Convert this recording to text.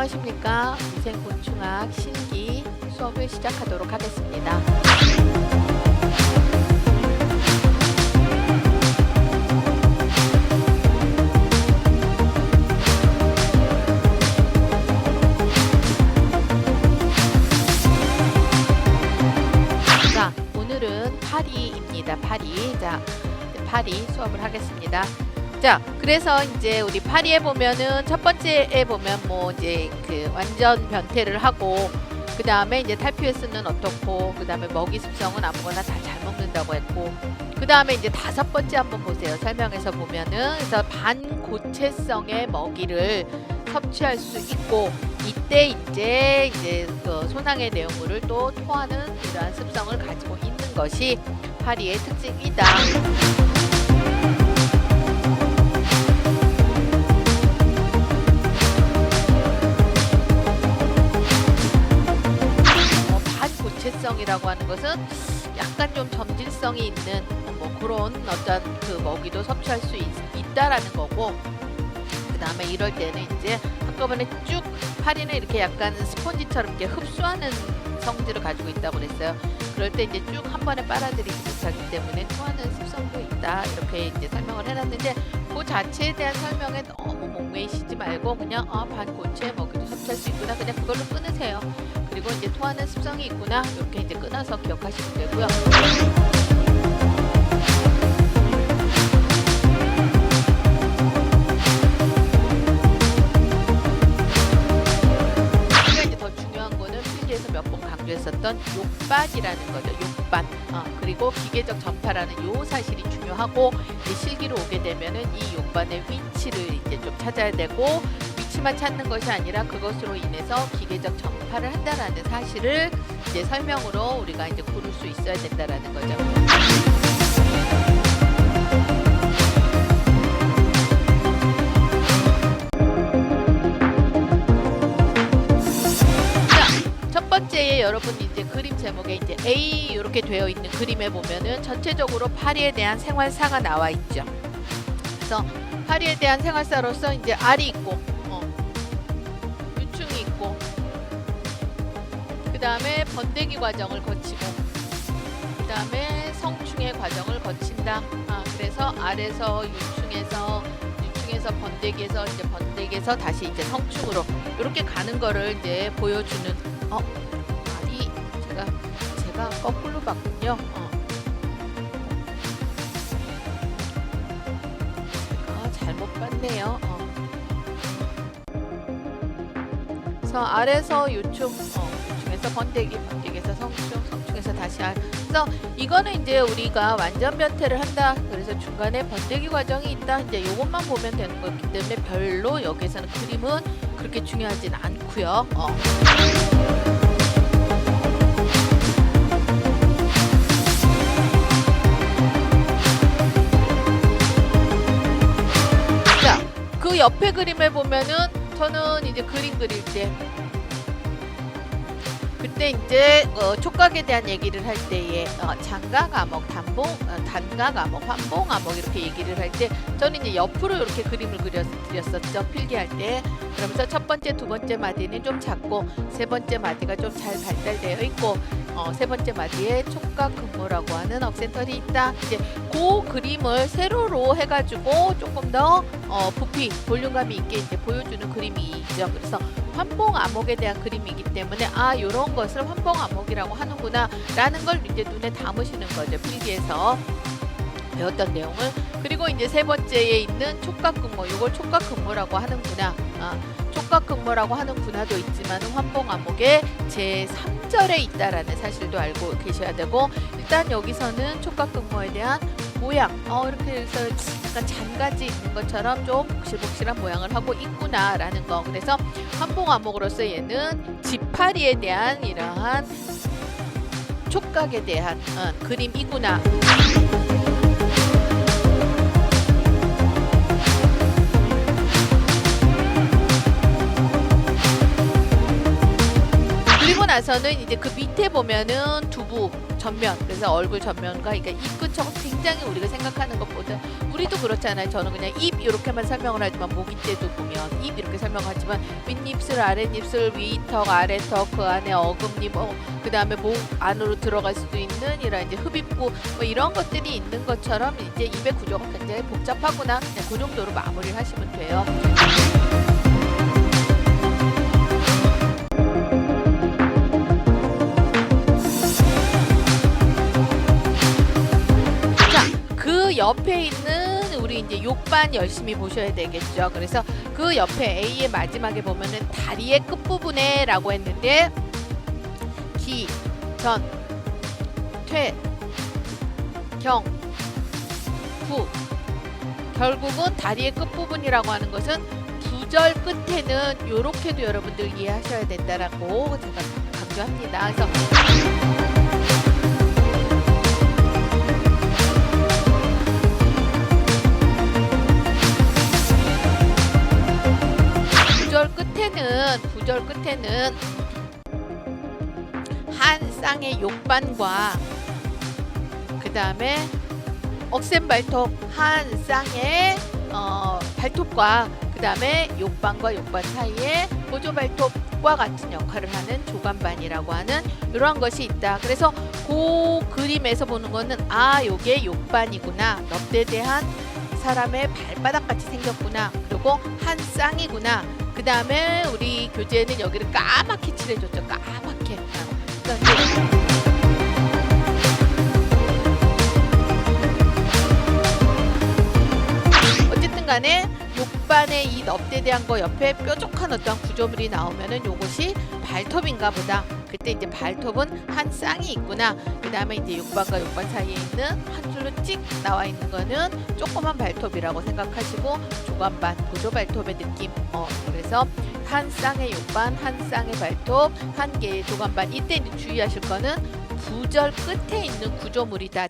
안녕하십니까. 위생곤충학 신기 수업을 시작하도록 하겠습니다. 자, 오늘은 파리입니다. 파리. 자, 파리 수업을 하겠습니다. 자, 그래서 이제 우리 파리에 보면은 첫 번째에 보면 뭐 이제 그 완전 변태를 하고 그 다음에 이제 탈피웨스는 어떻고 그 다음에 먹이 습성은 아무거나 다 잘 먹는다고 했고 그 다음에 이제 다섯 번째 한번 보세요. 설명에서 보면은 그래서 반고체성의 먹이를 섭취할 수 있고 이때 이제 이제 그 소낭의 내용물을 또 토하는 이러한 습성을 가지고 있는 것이 파리의 특징이다. 반고체성이라고 하는 것은 약간 좀 점진성이 있는 뭐 그런 어떤 그 먹이도 섭취할 수 있, 있다라는 거고 그 다음에 이럴 때는 이제 한꺼번에 쭉 파리는 이렇게 약간 스펀지처럼 이렇게 흡수하는 성질을 가지고 있다고 그랬어요. 그럴 때 이제 쭉 한 번에 빨아들이지 못하기 때문에 토하는 습성도 있다 이렇게 이제 설명을 해놨는데 그 자체에 대한 설명에 너무 목매이시지 말고 그냥 아 반 고체 먹이도 섭취할 수 있구나 그냥 그걸로 끊으세요. 그리고 이제 토하는 습성이 있구나 이렇게 이제 끊어서 기억하시면 되고요. 강조했었던 욕반이라는 거죠. 욕반. 어, 그리고 기계적 전파라는 요 사실이 중요하고 실기로 오게 되면은 이 욕반의 위치를 이제 좀 찾아야 되고 위치만 찾는 것이 아니라 그것으로 인해서 기계적 전파를 한다라는 사실을 이제 설명으로 우리가 이제 고를 수 있어야 된다라는 거죠. 자, 첫 번째에 여러분 이제 그림 제목에 이제 A 이렇게 되어 있는 그림에 보면은 전체적으로 파리에 대한 생활사가 나와 있죠. 그래서 파리에 대한 생활사로서 이제 알이 있고, 다음에 번데기 과정을 거치고, 그 다음에 성충의 과정을 거친다. 아, 그래서 알에서 유충에서 유충에서 번데기에서 이제 번데기에서 다시 이제 성충으로 이렇게 가는 거를 이제 보여주는 어 알이 제가 제가 거꾸로 봤군요. 어. 제가 잘못 봤네요. 어. 그래서 알에서 유충, 어, 번데기, 번데기에서 성충, 성충에서 다시 알. 그래서 이거는 이제 우리가 완전 변태를 한다. 그래서 중간에 번데기 과정이 있다. 이제 이것만 보면 되는 거기 때문에 별로 여기서는 그림은 그렇게 중요하진 않고요. 어. 자, 그 옆에 그림을 보면은 저는 이제 그림 그릴 때 그때 이제 어, 촉각에 대한 얘기를 할 때에 어, 장가 과목, 단봉, 어, 단가 과목, 환봉 과목 이렇게 얘기를 할 때 저는 이제 옆으로 이렇게 그림을 그렸, 그렸었죠. 필기할 때. 그러면서 첫 번째, 두 번째 마디는 좀 작고 세 번째 마디가 좀 잘 발달되어 있고 어, 세 번째 마디에 촉각 근무라고 하는 억센터리 있다. 이제 그 그림을 세로로 해가지고 조금 더 어, 부피 볼륨감이 있게 이제 보여주는 그 림이죠. 그래서 환봉 암흑에 대한 그림이기 때문에 아 이런 것을 환봉 암흑이라고 하는구나 라는 걸 이제 눈에 담으시는 거죠. 필기에서 배웠던 내용을. 그리고 이제 세 번째에 있는 촉각 근무 이걸 촉각 근무라고 하는구나. 아, 촉각 근무라고 하는 분야도 있지만 환봉 암흑의 제 3절에 있다라는 사실도 알고 계셔야 되고 일단 여기서는 촉각 근무에 대한 모양 어 이렇게 해서 약간 잔가지 있는 것처럼 좀 복실복실한 모양을 하고 있구나라는 거. 그래서 환봉 암흑으로서 얘는 지파리에 대한 이러한 촉각에 대한 어, 그림이구나 나서는 이제 그 밑에 보면은 두부 전면 그래서 얼굴 전면과 그러니까 입 근처가 굉장히 우리가 생각하는 것보다 우리도 그렇잖아요. 저는 그냥 입 이렇게만 설명을 하지만 모기 때도 보면 입 이렇게 설명하지만 윗입술, 아랫입술, 위턱, 아래턱 그 안에 어금니 뭐 그다음에 목 안으로 들어갈 수도 있는 이런 이제 흡입구 뭐 이런 것들이 있는 것처럼 이제 입의 구조가 굉장히 복잡하구나 그냥 그 정도로 마무리를 하시면 돼요. 옆에 있는 우리 이제 욕반 열심히 보셔야 되겠죠. 그래서 그 옆에 A의 마지막에 보면은 다리의 끝 부분에 라고 했는데 기, 전, 퇴, 경, 구. 결국은 다리의 끝 부분이라고 하는 것은 구절 끝에는 요렇게도 여러분들 이해하셔야 된다라고 제가 강조합니다. 그래서 끝에는 한 쌍의 욕반과 그 다음에 억센 발톱 한 쌍의 어, 발톱과 그 다음에 욕반과 욕반 사이에 보조 발톱과 같은 역할을 하는 조간반이라고 하는 이러한 것이 있다. 그래서 그 그림에서 보는 거는 아 요게 욕반이구나. 넙대대한 사람의 발바닥 같이 생겼구나. 그리고 한 쌍이구나 그 다음에 우리 교재는 여기를 까맣게 칠해줬죠. 까맣게. 그러니까 어쨌든 간에 욕반의 이 넙대대한 거 옆에 뾰족한 어떤 구조물이 나오면은 요것이 발톱인가 보다. 그때 이제 발톱은 한 쌍이 있구나. 그 다음에 이제 욕반과 욕반 사이에 있는 한 줄로 찍 나와 있는 거는 조그만 발톱이라고 생각하시고 조간반, 보조 발톱의 느낌. 어, 그래서 한 쌍의 욕반, 한 쌍의 발톱, 한 개의 조간반. 이때 주의하실 거는 구절 끝에 있는 구조물이다.